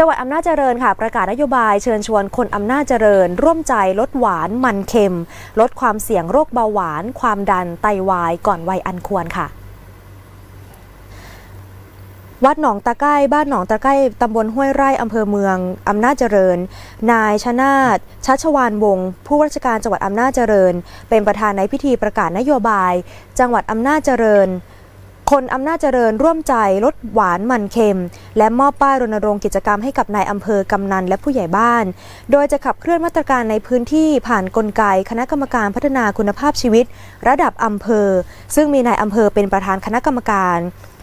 ังหวัดอำนาจเจริญค่ะประกาศนโยบายเชิญชวนคนอำนาจเจริญ ร่วมใจลดหวานมันเค็ม ลดความเสี่ยงโรคเบาหวาน ความดันไตวาย ก่อนวัยอันควรค่ะวัดหนองตะไก้บ้านหนองตะไก้ตำบลห้วยไร่อำเภอเมืองอำนาจเจริญ นายชนาตชัชวานวงศ์ผู้ราชการจังหวัดอำนาจเจริญ เป็นประธานในพิธีประกาศนโยบาย จังหวัดอำนาจเจริญ คนอำนาจเจริญร่วมใจลดหวานมันเค็ม และมอบป้ายรณรงค์กิจกรรมให้กับนายอำเภอกำนันและผู้ใหญ่บ้าน โดยจะขับเคลื่อนมาตรการในพื้นที่ผ่านกลไกคณะกรรมการพัฒนาคุณภาพชีวิต ระดับอำเภอ ซึ่งมีนายอำเภอเป็นประธานคณะกรรมการ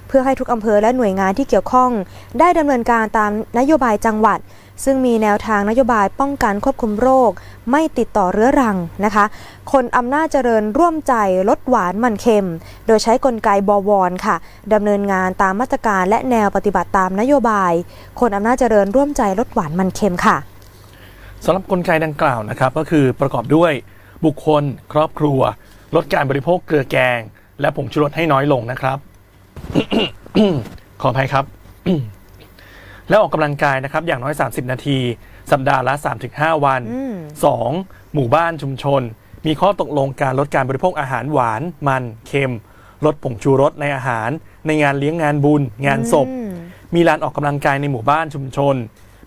เพื่อให้ทุกอำเภอและหน่วยงานที่เกี่ยวข้อง ได้ดำเนินการตามนโยบายจังหวัด ซึ่งมีแนวทางนโยบายป้องกันควบคุมโรค ไม่ติดต่อเรื้อรังนะคะ คนอำนาจเจริญร่วมใจลดหวานมันเค็ม โดยใช้กลไกบวรค่ะดำเนินงานตามมาตรการและแนวปฏิบัติตามนโยบาย คนอำนาจเจริญร่วมใจลดหวานมันเค็มค่ะสำหรับกลไกดังกล่าวนะครับ ก็คือประกอบด้วยบุคคล ครอบครัว ลดการบริโภคเกลือแกง และผงชูรสให้น้อยลงนะครับ ขออภัยครับ แล้วออกกำลังกายนะครับ อย่างน้อย 30 นาที สัปดาห์ละ 3-5 วันอืม 2. หมู่บ้านชุมชน มีข้อตกลงการลดการบริโภคอาหารหวาน มัน เค็ม ลดผงชูรสในอาหาร ในงานเลี้ยงงานบุญ งานศพอืมมีลานออกกำลังกายในหมู่บ้านชุมชน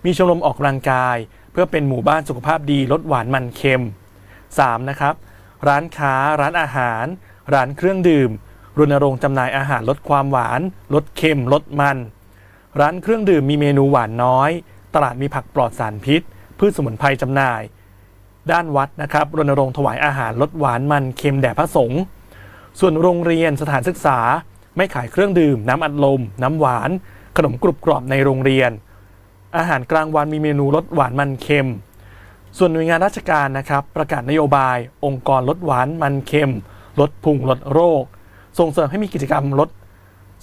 มีชมรมออกกำลังกาย เพื่อเป็นหมู่บ้านสุขภาพดี ลดหวานมันเค็ม 3. นะครับ ร้านค้า ร้านอาหาร ร้านเครื่องดื่ม รณรงค์จำหน่ายอาหารลดความหวาน ลดเค็ม ลดมัน ร้านเครื่องดื่มมีเมนูหวานน้อย ตลาดมีผักปลอดสารพิษ พืชสมุนไพรจำหน่าย ด้านวัดนะครับรณรงค์ถวายอาหารลดหวานมันเค็มแด่พระสงฆ์ส่วนโรงเรียนสถานศึกษา ไม่ขายเครื่องดื่ม น้ำอัดลม น้ำหวาน ขนมกรุบกรอบในโรงเรียน อาหารกลางวันมีเมนูลดหวานมันเค็ม ส่วนหน่วยงานราชการนะครับ ประกาศนโยบาย องค์กรลดหวานมันเค็ม ลดพุงลดโรค ส่งเสริมให้มีกิจกรรมลด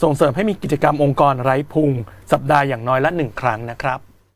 ส่งเสริมให้มีกิจกรรมองค์กรไร้พุงสัปดาห์อย่างน้อยละหนึ่งครั้งนะครับ